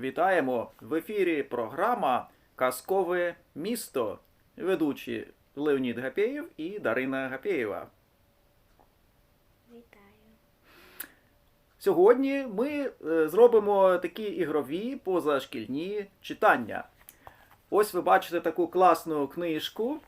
Вітаємо в ефірі програма Казкове місто. Ведучі Леонід Гапєєв і Дарина Гапєєва. Вітаю. Сьогодні ми е, зробимо такі ігрові позашкільні читання. Ось ви бачите таку класну книжку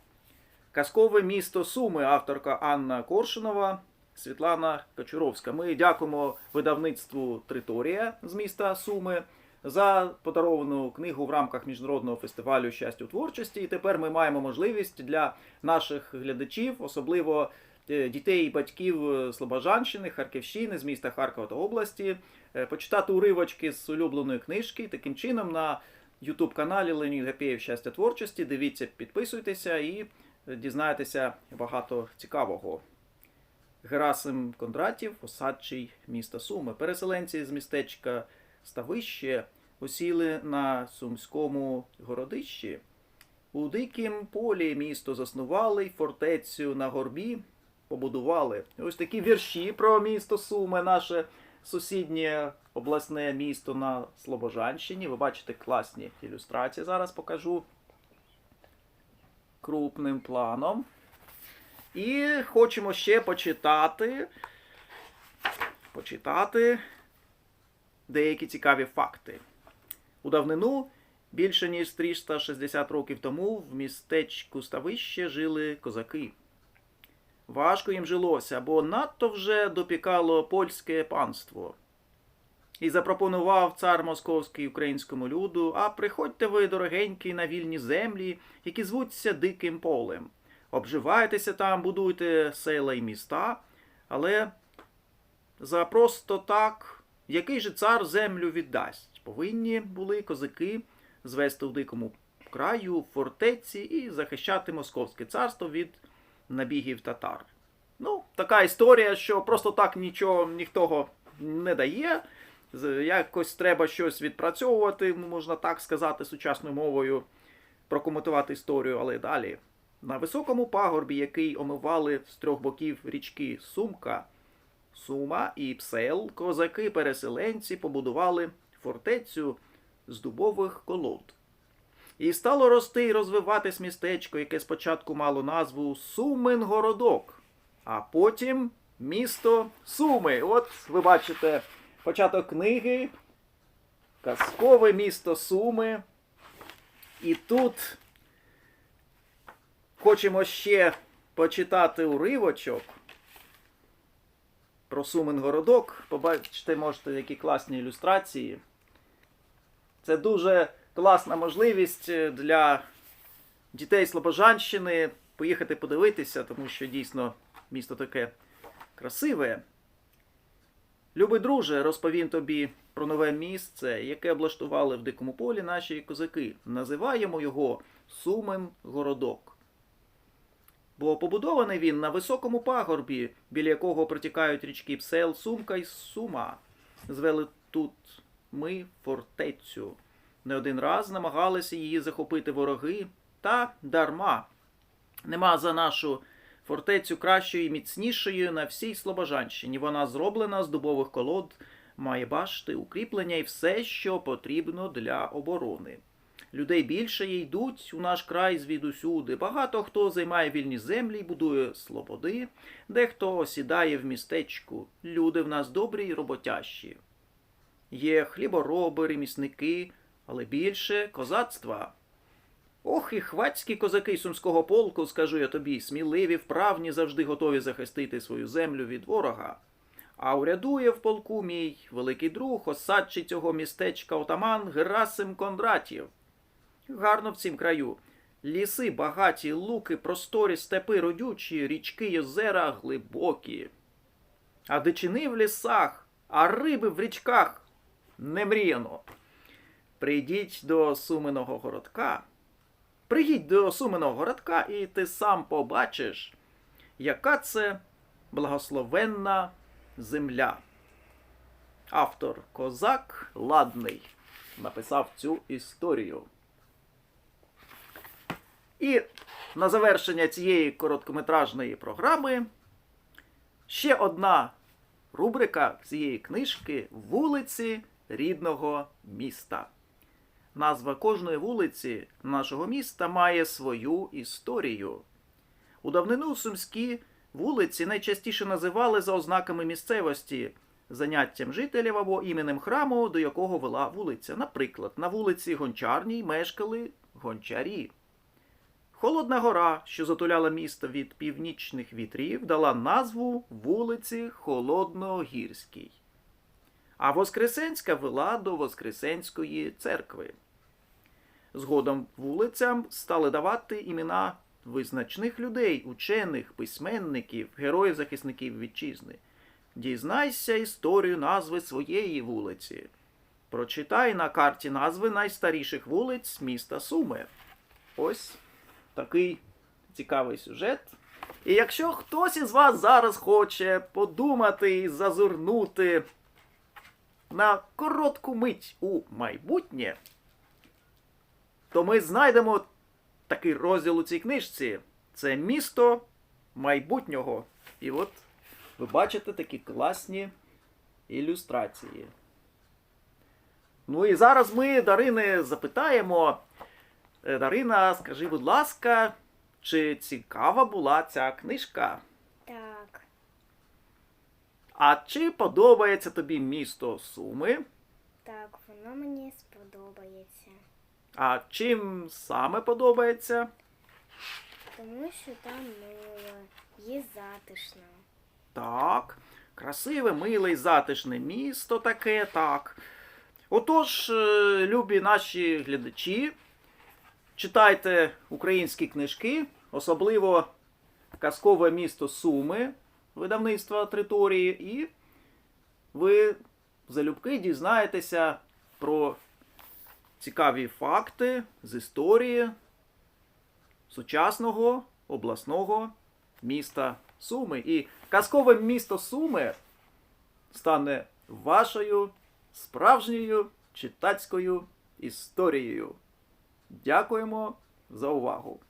Казкове місто Суми, авторка Анна Коршунова, Світлана Кочуровська. Ми дякуємо видавництву Триторія з міста Суми за подаровану книгу в рамках міжнародного фестивалю щастя у творчості. І тепер ми маємо можливість для наших глядачів, особливо е, дітей і батьків е, Слобожанщини, Харківщини, з міста Харкова та області, е, почитати уривочки з улюбленої книжки. Таким чином на YouTube каналі Леонід Гапєєв Щастя творчості. Дивіться, підписуйтеся і дізнаєтеся багато цікавого. Герасим Кондратів, осадчий міста Суми. Переселенці з містечка Ставище осіли на Сумському городищі. У дикім полі місто заснували й фортецю на горбі побудували. Ось такі вірші про місто Суми, наше сусіднє обласне місто на Слобожанщині. Ви бачите класні ілюстрації. Зараз покажу крупним планом. І хочемо ще почитати. Почитати деякі цікаві факти. У давнину, більше ніж 360 років тому, в містечку Ставище жили козаки. Важко їм жилося, бо надто вже допікало польське панство. І запропонував цар московський українському люду: а приходьте ви, дорогенькі, на вільні землі, які звуться Диким полем. Обживайтеся там, будуйте села і міста, але за просто так, який же цар землю віддасть? Повинні були козаки звести в дикому краю фортеці і захищати Московське царство від набігів татар. Ну, така історія, що просто так нічого ніхто не дає. Якось треба щось відпрацьовувати, можна так сказати, сучасною мовою, прокоментувати історію, але далі. На високому пагорбі, який омивали з трьох боків річки Сумка, Сума і Псел, козаки-переселенці побудували фортецю з дубових колод. І стало рости і розвиватись містечко, яке спочатку мало назву Сумен-городок, а потім місто Суми. От ви бачите початок книги, казкове місто Суми. І тут хочемо ще почитати уривочок про Сумен городок. Побачите, можете, які класні ілюстрації. Це дуже класна можливість е, для дітей Слобожанщини поїхати подивитися, тому що дійсно місто таке красиве. Любий друже, розповім тобі про нове місце, яке облаштували в дикому полі наші козаки. Називаємо його Сумен Городок. Бо побудований він на високому пагорбі, біля якого протікають річки Псел, Сумка і Сума. Звели тут ми фортецю. Не один раз намагалися її захопити вороги, та дарма. Нема за нашу фортецю кращої і міцнішої на всій Слобожанщині. Вона зроблена з дубових колод, має башти, укріплення і все, що потрібно для оборони. Людей більше йдуть у наш край звідусюди. Багато хто займає вільні землі і будує слободи, дехто осідає в містечку. Люди в нас добрі й роботящі. Є хлібороби, ремісники, але більше козацтва. Ох, і хвацькі козаки сумського полку, скажу я тобі, сміливі, вправні, завжди готові захистити свою землю від ворога. А урядує в полку мій великий друг, осадчий цього містечка отаман Герасим Кондратів. Гарно в цім краю. Ліси багаті, луки, просторі, степи родючі, річки озера глибокі. А дичини в лісах, а риби в річках не мріяно. Прийдіть до Суменого городка. Приїдь до Суменого городка, і ти сам побачиш, яка це благословенна земля. Автор Козак Ладний написав цю історію. І на завершення цієї короткометражної програми ще одна рубрика цієї книжки Вулиці рідного міста. назва кожної вулиці нашого міста має свою історію. У давнину сумські вулиці найчастіше називали за ознаками місцевості, заняттям жителів або іменем храму, до якого вела вулиця. Наприклад, на вулиці Гончарній мешкали гончарі. Холодна гора, що затуляла місто від північних вітрів, дала назву вулиці Холодногірській. А Воскресенська вела до Воскресенської церкви. Згодом вулицям стали давати імена визначних людей, учених, письменників, героїв-захисників вітчизни. Дізнайся історію назви своєї вулиці. Прочитай на карті назви найстаріших вулиць міста Суми. Ось такий цікавий сюжет. І якщо хтось із вас зараз хоче подумати і зазирнути на коротку мить у майбутнє, то ми знайдемо такий розділ у цій книжці. Це місто майбутнього. І от ви бачите такі класні ілюстрації. Ну і зараз ми Дарини запитаємо. Е, Дарина, скажи, будь ласка, чи цікава була ця книжка? Так, А чи подобається тобі місто Суми? так, воно мені сподобається. А чим саме подобається? Тому що там мило, є затишно. Так, красиве, миле і затишне місто таке, так. Отож, е, любі наші глядачі, читайте українські книжки, особливо казкове місто Суми, видавництва Триторії, і ви залюбки дізнаєтеся про цікаві факти з історії сучасного обласного міста Суми. І казкове місто Суми стане вашою справжньою читацькою історією. Дякуємо за увагу!